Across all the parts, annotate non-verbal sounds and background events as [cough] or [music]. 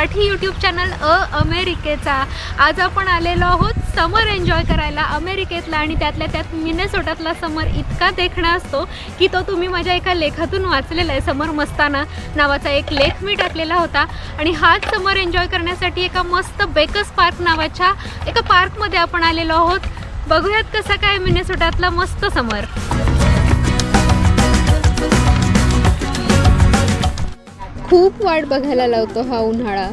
Marathi YouTube channel अ अमेरिकेचा. आज आपण आलेलो आहोत समर एन्जॉय करायला अमेरिकेतला आणि त्यातल्या त्यात मिनेसोटातला समर इतका देखणा असतो की तो तुम्ही माझ्या एका लेखातून वाचलेला आहे समर मस्ताना नावाचा एक लेख मी टाकलेला होता. आणि हाच समर एन्जॉय करण्यासाठी एका मस्त बेकस पार्क नावाच्या एका पार्कमध्ये आपण आलेलो आहोत. बघूयात कसं काय मिनेसोटातला मस्त समर. खूप वाट बघायला लावतो हा उन्हाळा.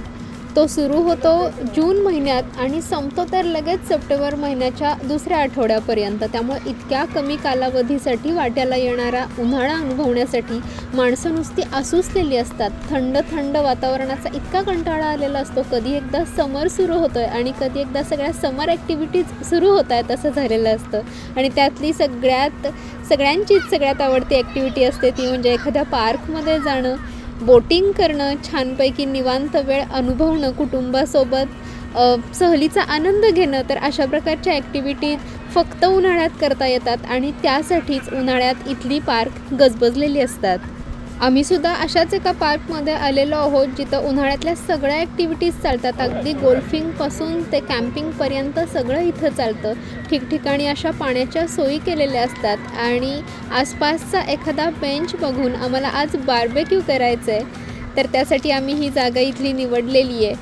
तो सुरू होतो जून महिन्यात आणि संपतो तर लगेच सप्टेंबर महिन्याच्या दुसऱ्या आठवड्यापर्यंत. त्यामुळे इतक्या कमी कालावधीसाठी वाट्याला येणारा उन्हाळा अनुभवण्यासाठी माणसं नुसती आसुसलेली असतात. थंड थंड वातावरणाचा इतका कंटाळा आलेला असतो. कधी एकदा समर सुरू होतो आहे आणि कधी एकदा सगळ्या समर ॲक्टिव्हिटीज सुरू होत आहेत असं झालेलं असतं. आणि त्यातली सगळ्यात सगळ्यांचीच सगळ्यात आवडती ॲक्टिव्हिटी असते ती म्हणजे एखाद्या पार्कमध्ये जाणं. बोटिंग करणं छानपैकी निवांत वेळ अनुभवणं कुटुंबासोबत सहलीचा आनंद घेणं तर अशा प्रकारच्या ॲक्टिव्हिटीज फक्त उन्हाळ्यात करता येतात आणि त्यासाठीच उन्हाळ्यात इथली पार्क गजबजलेली असतात. आम्ही सुद्धा अशाच एका पार्कमध्ये आलेलो आहोत जिथं उन्हाळ्यातल्या सगळ्या ॲक्टिव्हिटीज चालतात. अगदी गोल्फिंगपासून ते कॅम्पिंगपर्यंत सगळं इथं चालतं. ठिकठिकाणी अशा पाण्याच्या सोयी केलेल्या असतात. आणि आसपासचा एखादा बेंच बघून आम्हाला आज बार्बेक्यू करायचं आहे तर त्यासाठी आम्ही ही जागा इथली निवडलेली आहे.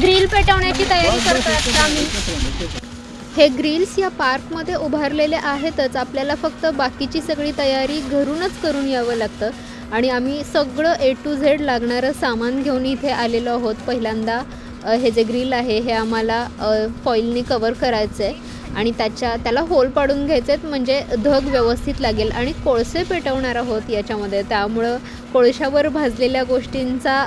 ग्रिल पेटवण्याची तयारी करतात आम्ही. हे ग्रिल्स या पार्कमध्ये उभारलेले आहेतच. आपल्याला फक्त बाकीची सगळी तयारी घरूनच करून यावं लागतं. आणि आम्ही सगळं ए टू झेड लागणारं सामान घेऊन इथे आलेलो आहोत. पहिल्यांदा हे जे ग्रिल आहे हे आम्हाला फॉईलनी कवर करायचं आहे आणि त्याच्या त्याला होल पाडून घ्यायचे आहेत म्हणजे धग व्यवस्थित लागेल. आणि कोळसे पेटवणार आहोत याच्यामध्ये. त्यामुळं कोळशावर भाजलेल्या गोष्टींचा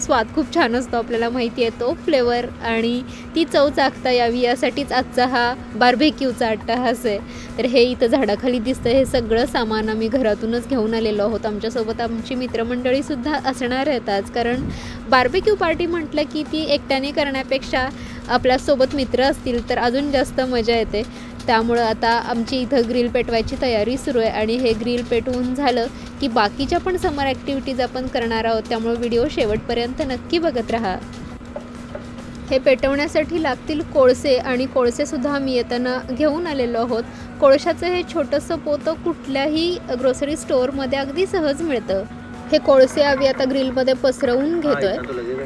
स्वाद खूप छान असतो आपल्याला माहिती आहे तो फ्लेवर आणि ती चव चाखता यावी यासाठीच आजचा हा बार्बेक्यूचा अट्टाहास आहे. तर हे इथं झाडाखाली दिसतं हे सगळं सामान आम्ही घरातूनच घेऊन आलेलो आहोत. आमच्यासोबत आमची मित्रमंडळीसुद्धा असणार आहेत आज. कारण बार्बेक्यू पार्टी म्हटलं की ती एकट्याने करण्यापेक्षा आपल्यासोबत मित्र असतील तर अजून जास्त मजा येते. त्यामुळं आता आमची इथं ग्रिल पेटवायची तयारी सुरू आहे आणि हे ग्रिल पेटवून झालं की बाकीच्या पण समर ॲक्टिव्हिटीज आपण करणार आहोत त्यामुळे व्हिडिओ शेवटपर्यंत नक्की बघत राहा. हे पेटवण्यासाठी लागतील कोळसे आणि कोळसेसुद्धा आम्ही येताना घेऊन आलेलो आहोत. कोळशाचं हे छोटंसं पोतं कुठल्याही ग्रोसरी स्टोअरमध्ये अगदी सहज मिळतं. हे कोळसे आम्ही आता ग्रिलमध्ये पसरवून घेतोय.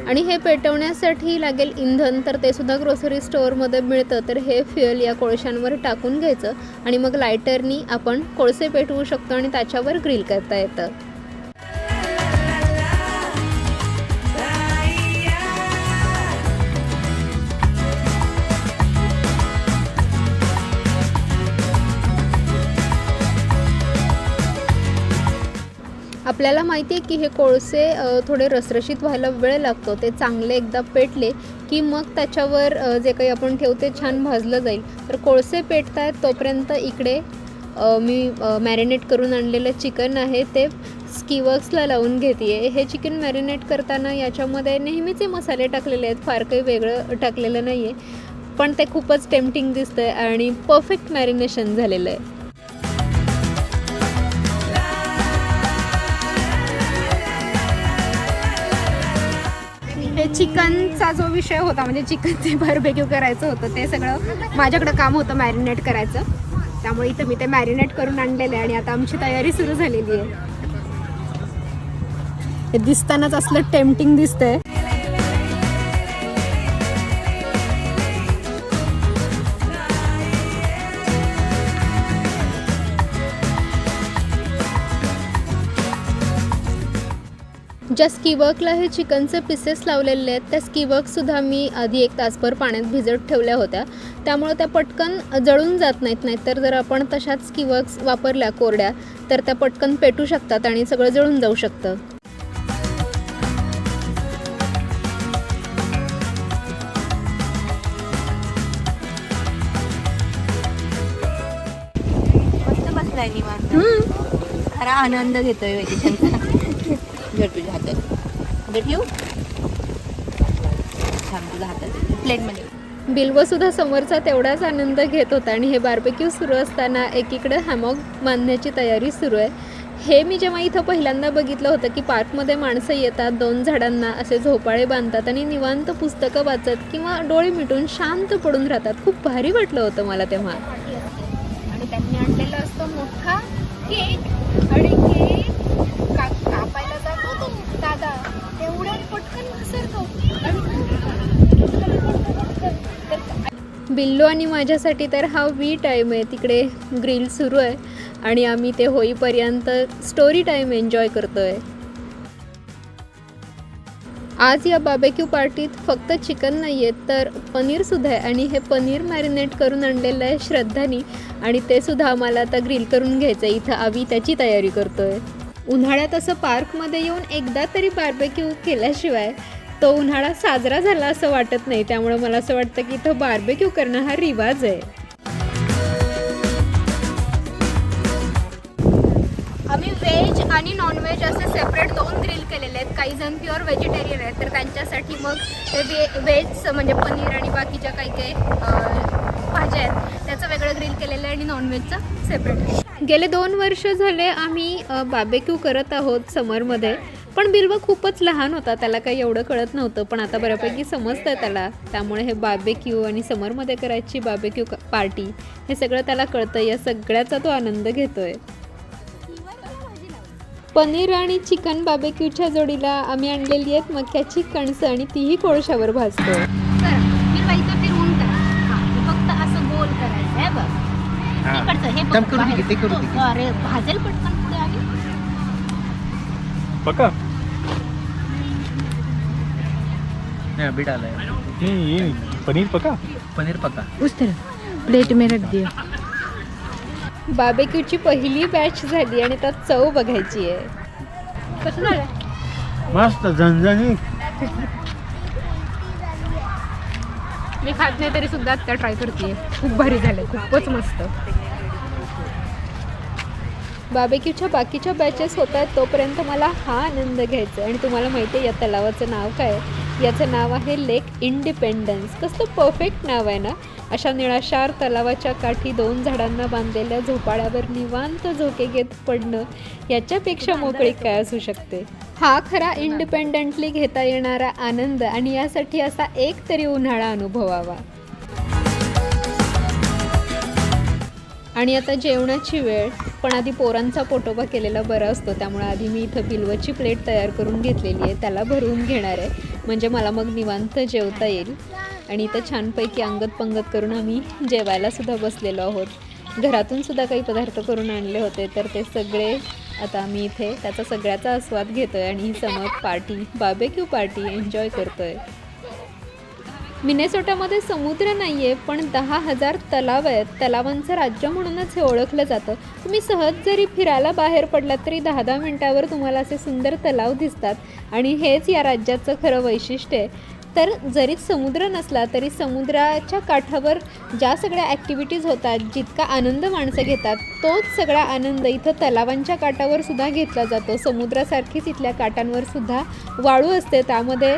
आणि हे पेटवण्यासाठी लागेल इंधन तर ते सुद्धा ग्रोसरी स्टोअरमध्ये मिळतं. तर हे फ्युअल या कोळशांवर टाकून घ्यायचं आणि मग लायटरनी आपण कोळसे पेटवू शकतो आणि त्याच्यावर ग्रिल करता येतं. आपल्याला माहिती आहे की हे कोळसे थोडे रसरशीत व्हायला वेळ लागतो. ते चांगले एकदा पेटले की मग त्याच्यावर जे काही आपण ठेवते छान भाजलं जाईल. तर कोळसे पेटतायत तोपर्यंत इकडे मी मॅरिनेट करून आणलेलं चिकन आहे ते स्कीवर्क्सला लावून घेते हे चिकन मॅरिनेट करताना याच्यामध्ये नेहमीचे मसाले टाकलेले आहेत. फार काही वेगळं टाकलेलं नाही आहे पण ते खूपच टेम्पटिंग दिसतं आहे आणि परफेक्ट मॅरिनेशन झालेलं आहे. चिकनचा जो विषय होता म्हणजे चिकन ते बर्बेक्यू करायचं होतं ते सगळं माझ्याकडं काम होतं मॅरिनेट करायचं. त्यामुळे इथं मी ते मॅरिनेट करून आणलेलं आहे आणि आता आमची तयारी सुरू झालेली आहे. हे दिसतानाच असलं टेम्पटिंग दिसतंय. ज्या स्कीवर्कला हे चिकनचे पीसेस लावलेले आहेत त्या स्कीवर्कसुद्धा मी आधी एक तासभर पाण्यात भिजत ठेवल्या होत्या. त्यामुळे त्या पटकन जळून जात नाहीत नाहीत तर जर आपण तशाच स्कीवर्क्स वापरल्या कोरड्या तर त्या पटकन पेटू शकतात आणि सगळं जळून जाऊ शकतं. निवांत. खरा आनंद घेतोय वेकेशनचा घे तुझ्या हातात. ठेवू? छान तुझ्या हातात प्लेटमध्ये बिल्वसुद्धा समोरचा तेवढाच आनंद घेत होता आणि हे बार्बेक्यू सुरू असताना एकीकडे हॅमॉक बांधण्याची तयारी सुरू आहे. हे मी जेव्हा इथं पहिल्यांदा बघितलं होतं की पार्कमध्ये माणसं येतात दोन झाडांना असे झोपाळे बांधतात आणि निवांत पुस्तकं वाचत किंवा डोळे मिटून शांत पडून राहतात. खूप भारी वाटलं होतं मला तेव्हा. आणि त्यांनी आणलेला असतो मोठा केक आणि केक का कापायला जातो तो दादा तेवढ्या पटकन घसरतो बिल्लो आणि माझ्यासाठी तर हा वी टाईम आहे. तिकडे ग्रिल सुरू आहे आणि आम्ही ते होईपर्यंत स्टोरी टाईम एन्जॉय करतोय. आज या बाबेक्यू पार्टीत फक्त चिकन नाही आहे तर पनीरसुद्धा आहे. आणि हे पनीर मॅरिनेट करून आणलेलं आहे श्रद्धानी. आणि ते सुद्धा आम्हाला आता ग्रिल करून घ्यायचं आहे इथं आम्ही त्याची तयारी करतोय. उन्हाळ्यात असं पार्कमध्ये येऊन एकदा तरी बार्बेक्यू केल्याशिवाय तो उन्हाळा साजरा झाला असं वाटत नाही. त्यामुळे मला असं वाटतं की इथं बार्बेक्यू करणं हा रिवाज आहे. आम्ही व्हेज आणि नॉनव्हेज असे सेपरेट दोन ग्रिल केलेले आहेत. काही जण प्युअर व्हेजिटेरियन आहेत तर त्यांच्यासाठी मग व्हे व्हेज म्हणजे पनीर आणि बाकीच्या काही काही भाज्या आहेत त्याचं वेगळं ग्रिल केलेलं आहे आणि नॉनव्हेजचं सेपरेट गेले दोन वर्ष झाले आम्ही बाबेक्यू करत आहोत समरमध्ये. पण बिल्व खूपच लहान होता त्याला काही एवढं कळत नव्हतं पण आता बऱ्यापैकी समजतं त्याला. त्यामुळे हे बाबेक्यू आणि समरमध्ये करायची बाबेक्यू पार्टी हे सगळं त्याला कळतं या सगळ्याचा तो आनंद घेतोय. पनीर आणि चिकन बाबेक्यूच्या जोडीला आम्ही आणलेली आहेत मक्याची कणसं आणि तीही कोळशावर भाजतो हा, फक्त असं गोल करायचं आहे बघ इकडचं बघ, टम करू दे की, ते करू दे की. बाहेर. अरे भाजेल पटकन. पक्का? नहीं अभी डाला है नहीं ये पनीर पका पनीर पका उस तरह प्लेट में रख दिया. बाबेक्यूची पहिली बॅच झाली आणि त्यात चव बघायची आहे. कसं झालं? मस्त झणझणी. मी खात नाही तरी सुद्धा आता ट्राय करते खूप भारी झालं खूपच मस्त. बाबेक्यूच्या बाकीच्या बॅचेस होत आहेत तोपर्यंत मला हा आनंद घ्यायचा आहे. आणि तुम्हाला माहिती आहे या तलावाचं नाव काय? याचं नाव आहे लेक इंडिपेंडन्स कसलं परफेक्ट नाव आहे ना? अशा निळाशार तलावाच्या काठी दोन झाडांना बांधलेल्या झोपाळ्यावर निवांत झोके घेत पडणं याच्यापेक्षा मोकळी काय असू शकते? हा खरा इंडिपेंडंटली घेता येणारा आनंद आणि यासाठी असा एक तरी उन्हाळा अनुभवावा. आणि आता जेवणाची वेळ पण आधी पोरांचा पोटोबा केलेला बरा असतो त्यामुळे आधी मी इथं बिलवची प्लेट तयार करून घेतलेली आहे त्याला भरवून घेणार आहे. म्हणजे मला मग निवांत जेवता येईल. आणि इथं छानपैकी अंगत पंगत करून आम्ही जेवायलासुद्धा बसलेलो आहोत. घरातून सुद्धा काही पदार्थ करून आणले होते तर ते सगळे आता आम्ही इथे त्याचा सगळ्याचा आस्वाद घेतो आहे आणि ही summer party barbecue party enjoy करतो आहे मिनेसोटामध्ये समुद्र नाही आहे पण दहा हजार तलाव आहेत. तलावांचं राज्य म्हणूनच हे ओळखलं जातं. तुम्ही सहज जरी फिरायला बाहेर पडलात तरी दहा दहा मिनटावर तुम्हाला असे सुंदर तलाव दिसतात. आणि हेच या राज्याचं खरं वैशिष्ट्य आहे. तर जरी समुद्र नसला तरी समुद्राच्या काठावर ज्या सगळ्या ॲक्टिव्हिटीज होतात जितका आनंद माणसं घेतात तोच सगळा आनंद इथं तलावांच्या काठावर सुद्धा घेतला जातो. समुद्रासारखीच इथल्या काठांवर सुद्धा वाळू असते. त्यामध्ये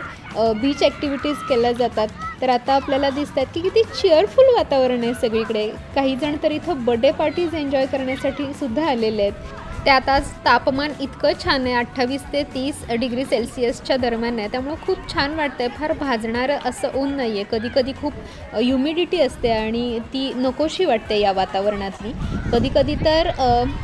बीच ॲक्टिव्हिटीज केल्या जातात. तर आता आपल्याला दिसत आहेत की किती चिअरफुल वातावरण आहे सगळीकडे. काही जण तर इथं बर्थडे पार्टीज एन्जॉय करण्यासाठी सुद्धा आलेले आहेत. त्यात आज तापमान इतकं छान आहे अठ्ठावीस ते तीस डिग्री सेल्सिअसच्या दरम्यान आहे. त्यामुळं खूप छान वाटतं आहे फार भाजणारं असं ऊन नाही आहे कधी कधी खूप ह्युमिडिटी असते आणि ती नकोशी वाटते या वातावरणातली. कधी कधी तर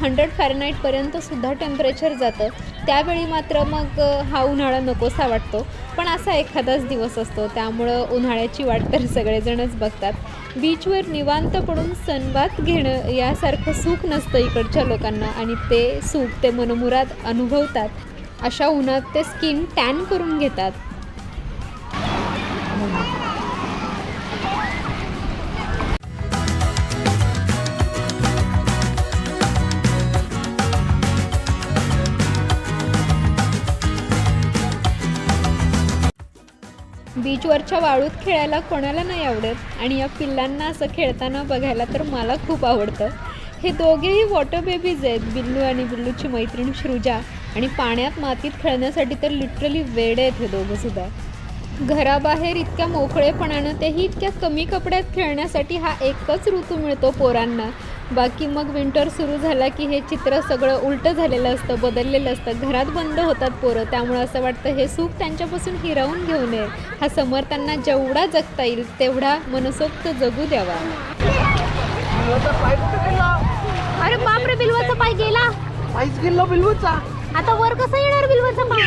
हंड्रेड फॅरनाईटपर्यंत सुद्धा टेम्परेचर जातं. त्यावेळी मात्र मग हा उन्हाळा नकोसा वाटतो. पण असा एखादाच दिवस असतो. त्यामुळं उन्हाळ्याची वाट तर सगळेजणच बघतात. बीचवर निवांत पडून सनबात घेणं यासारखं सुख नसतं इकडच्या लोकांना आणि ते सुख ते मनमुराद अनुभवतात. अशा उन्हात ते स्किन टॅन करून घेतात. बीचवरच्या वाळूत खेळायला कोणाला नाही आवडत आणि या पिल्लांना असं खेळताना बघायला तर मला खूप आवडतं. हे दोघेही वॉटर बेबीज आहेत बिल्लू आणि बिल्लूची मैत्रीण श्रुजा. आणि पाण्यात मातीत खेळण्यासाठी तर लिटरली वेड आहेत हे दोघं सुद्धा. घराबाहेर इतक्या मोकळेपणानं तेही इतक्या कमी कपड्यात खेळण्यासाठी हा एकच ऋतू मिळतो पोरांना. बाकी मग विंटर सुरू झाला की हे चित्र सगळं उलटं झालेलं असतं बदललेलं असतं. घरात बंद होतात पोरं त्यामुळं असं वाटतं हे सुख त्यांच्यापासून हिरावून घेऊ नये. हा समर त्यांना जेवढा जगता येईल तेवढा मनसोक्त जगू द्यावा. अरे बापरे बिलवाचा पाय गेला. पायच गेलो बिलवचा आता वर कसं येणार बिलवाचा पाय? [laughs]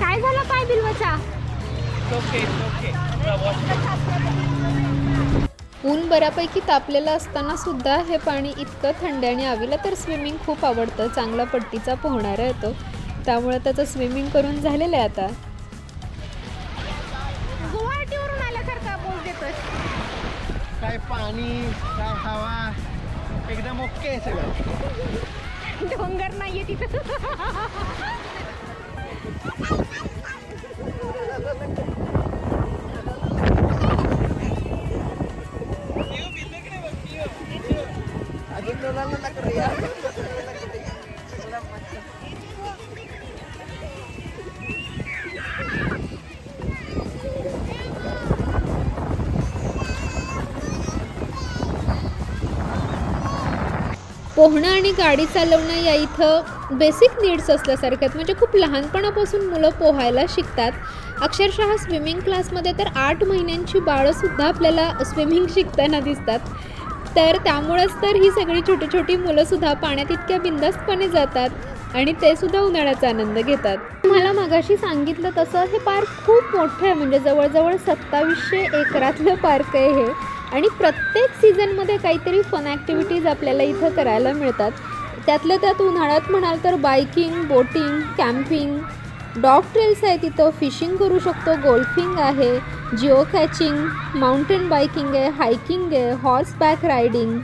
काय झालं पाय बिलवाचा ऊन बऱ्यापैकी तापलेलं असताना सुद्धा हे पाणी इतकं थंड आणि आवीला तर स्विमिंग खूप आवडतं. चांगला पट्टीचा पोहणारा येतो. त्यामुळे त्याचं स्विमिंग करून झालेलं आहे आता. काय पाणी काय हवा एकदम ओके आहे सगळं. डोंगर नाहीये तिथं. पोहणं आणि गाडी चालवणं या इथं बेसिक नीड्स असल्यासारख्या आहेत म्हणजे खूप लहानपणापासून मुलं पोहायला शिकतात. अक्षरशः स्विमिंग क्लासमध्ये तर आठ महिन्यांची बाळंसुद्धा आपल्याला स्विमिंग [laughs] शिकताना दिसतात. तर त्यामुळंच तर ही सगळी छोटी छोटी मुलंसुद्धा पाण्यात इतक्या बिंदास्तपणे जातात आणि ते सुद्धा उन्हाळ्याचा आनंद घेतात. मला मगाशी सांगितलं तसं हे पार्क खूप मोठं आहे. म्हणजे जवळजवळ सत्तावीसशे एकरातलं पार्क आहे हे. आणि प्रत्येक सीझनमध्ये काहीतरी फन ॲक्टिव्हिटीज आपल्याला इथं करायला मिळतात. त्यातलं त्यात उन्हाळ्यात म्हणाल तर biking boating camping dog trails आहे तिथं. फिशिंग करू शकतो. गोल्फिंग आहे. जिओ कॅचिंग माउंटेन बायकिंग आहे हायकिंग आहे हॉर्स बॅक रायडिंग.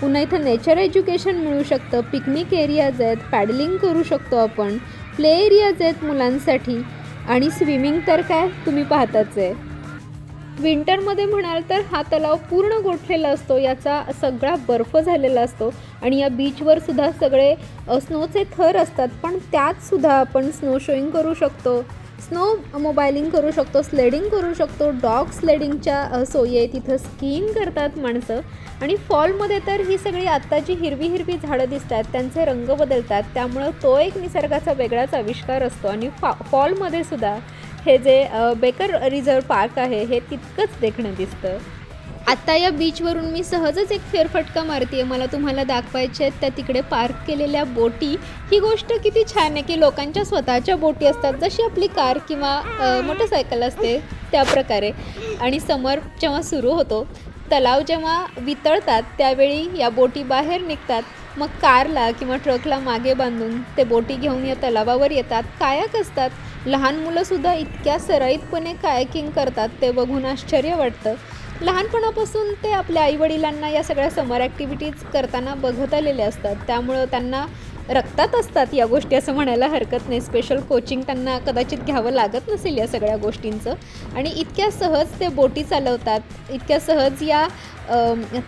पुन्हा इथं नेचर एज्युकेशन मिळू शकतं. पिकनिक एरियाज आहेत. पॅडलिंग करू शकतो आपण. प्ले एरियाज आहेत मुलांसाठी. आणि स्विमिंग तर काय? तुम्ही पाहताच आहे. विंटरमध्ये म्हणाल तर हा तलाव पूर्ण गोठलेला असतो याचा सगळा बर्फ झालेला असतो आणि या बीचवर सुद्धा सगळे स्नोचे थर असतात पण त्यात सुद्धा आपण स्नो शोईंग करू शकतो. स्नो मोबाईलिंग करू शकतो स्लेडिंग करू शकतो डॉग स्लेडिंगच्या सोयी आहे तिथं स्कीइंग करतात माणसं. आणि फॉलमध्ये तर ही सगळी आत्ताची हिरवी हिरवी झाडं दिसतात त्यांचे रंग बदलतात त्यामुळं तो एक निसर्गाचा वेगळाच आविष्कार असतो. आणि फा फॉलमध्ये सुद्धा हे जे बेकर रिझर्व पार्क आहे हे तितकंच देखणं दिसतं. आत्ता या बीचवरून मी सहजच एक फेरफटका मारते मला तुम्हाला दाखवायचे आहेत त्या तिकडे पार्क केलेल्या बोटी. ही गोष्ट किती छान आहे की लोकांच्या स्वतःच्या बोटी असतात. जशी आपली कार किंवा मोटरसायकल असते त्या प्रकारे. आणि समर जेव्हा सुरू होतो तलाव जेव्हा वितळतात त्यावेळी या बोटी बाहेर निघतात. मग कारला किंवा ट्रकला मागे बांधून ते बोटी घेऊन या तलावावर येतात. कायाक असतात. लहान मुलंसुद्धा इतक्या सराईतपणे कायाकिंग करतात ते बघून आश्चर्य वाटतं. लहानपणापासून ते आपल्या आईवडिलांना या सगळ्या समर ॲक्टिव्हिटीज करताना बघत आलेले असतात. त्यामुळं त्यांना रक्तात असतात या गोष्टी असं म्हणायला हरकत नाही. स्पेशल कोचिंग त्यांना कदाचित घ्यावं लागत नसेल या सगळ्या गोष्टींचं. आणि इतक्या सहज ते बोटी चालवतात इतक्या सहज या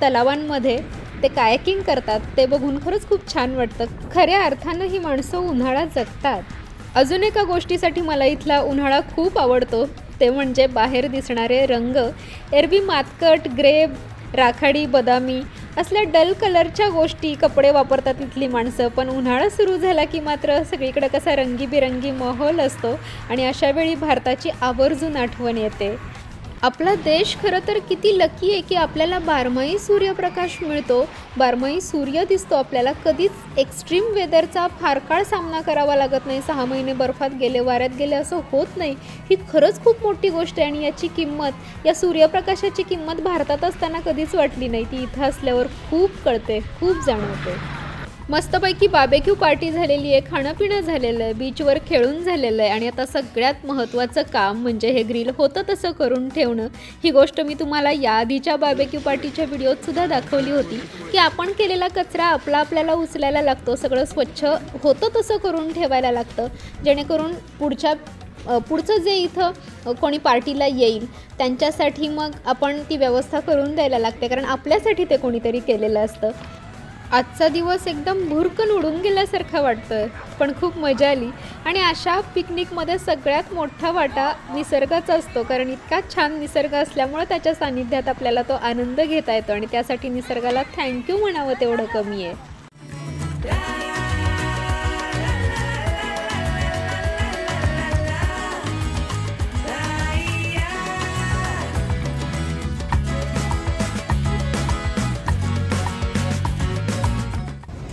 तलावांमध्ये ते कायकिंग करतात ते बघून खरंच खूप छान वाटतं. खऱ्या अर्थानं ही माणसं उन्हाळा जगतात. अजून एका गोष्टीसाठी मला इथला उन्हाळा खूप आवडतो. ते म्हणजे बाहेर दिसणारे रंग. एरवी मातकट ग्रे राखाडी बदामी असल्या डल कलरच्या गोष्टी कपडे वापरतात इथली माणसं. पण उन्हाळा सुरू झाला की मात्र सगळीकडे कसा रंगीबिरंगी माहोल असतो आणि अशावेळी भारताची आवर्जून आठवण येते. आपला देश खरं तर किती लकी आहे की आपल्याला बारमाही सूर्यप्रकाश मिळतो. बारमाही सूर्य दिसतो आपल्याला. कधीच एक्स्ट्रीम वेदरचा फार काळ सामना करावा लागत नाही. सहा महिने बर्फात गेले वाऱ्यात गेले असं होत नाही. ही खरंच खूप मोठी गोष्ट आहे आणि याची किंमत या सूर्यप्रकाशाची किंमत भारतात असताना कधीच वाटली नाही. ती इथं असल्यावर खूप कळते खूप जाणवते. मस्तपैकी बाबेक्यू पार्टी झालेली आहे खाणं पिणं झालेलं आहे बीचवर खेळून झालेलं आहे. आणि आता सगळ्यात महत्त्वाचं काम म्हणजे हे ग्रिल होतं तसं करून ठेवणं. ही गोष्ट मी तुम्हाला या आधीच्या बाबेक्यू पार्टीच्या व्हिडिओत सुद्धा दाखवली होती की आपण केलेला कचरा आपला आपल्याला उचलायला लागतो. सगळं स्वच्छ होतं तसं करून ठेवायला लागतं. जेणेकरून पुढच्या पुढचं जे इथं कोणी पार्टीला येईल त्यांच्यासाठी मग आपण ती व्यवस्था करून द्यायला लागते. कारण आपल्यासाठी ते कोणीतरी केलेलं असतं. आजचा दिवस एकदम भुरकन उडून गेल्यासारखं वाटतं पण खूप मजा आली. आणि अशा पिकनिकमध्ये सगळ्यात मोठा वाटा निसर्गाचा असतो कारण इतका छान निसर्ग असल्यामुळं त्याच्या सान्निध्यात आपल्याला तो आनंद घेता येतो आणि त्यासाठी निसर्गाला थँक्यू म्हणावं तेवढं कमी आहे.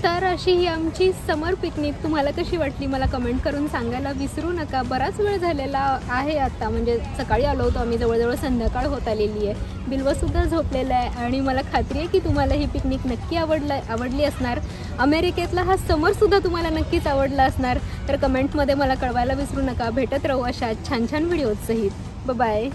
तर अशी ही आमची समर पिकनिक तुम्हाला कशी वाटली मला कमेंट करून सांगायला विसरू नका. बराच वेळ झालेला आहे आता म्हणजे सकाळी आलो होतो आम्ही जवळजवळ संध्याकाळ होत आलेली आहे. बिल्वसुद्धा झोपलेलं आहे आणि मला खात्री आहे की तुम्हाला ही पिकनिक नक्की आवडलं आवडली असणार. अमेरिकेतला हा समरसुद्धा तुम्हाला नक्कीच आवडला असणार. तर कमेंटमध्ये मला कळवायला विसरू नका. भेटत राहू अशा छान छान व्हिडिओज सहित. बाय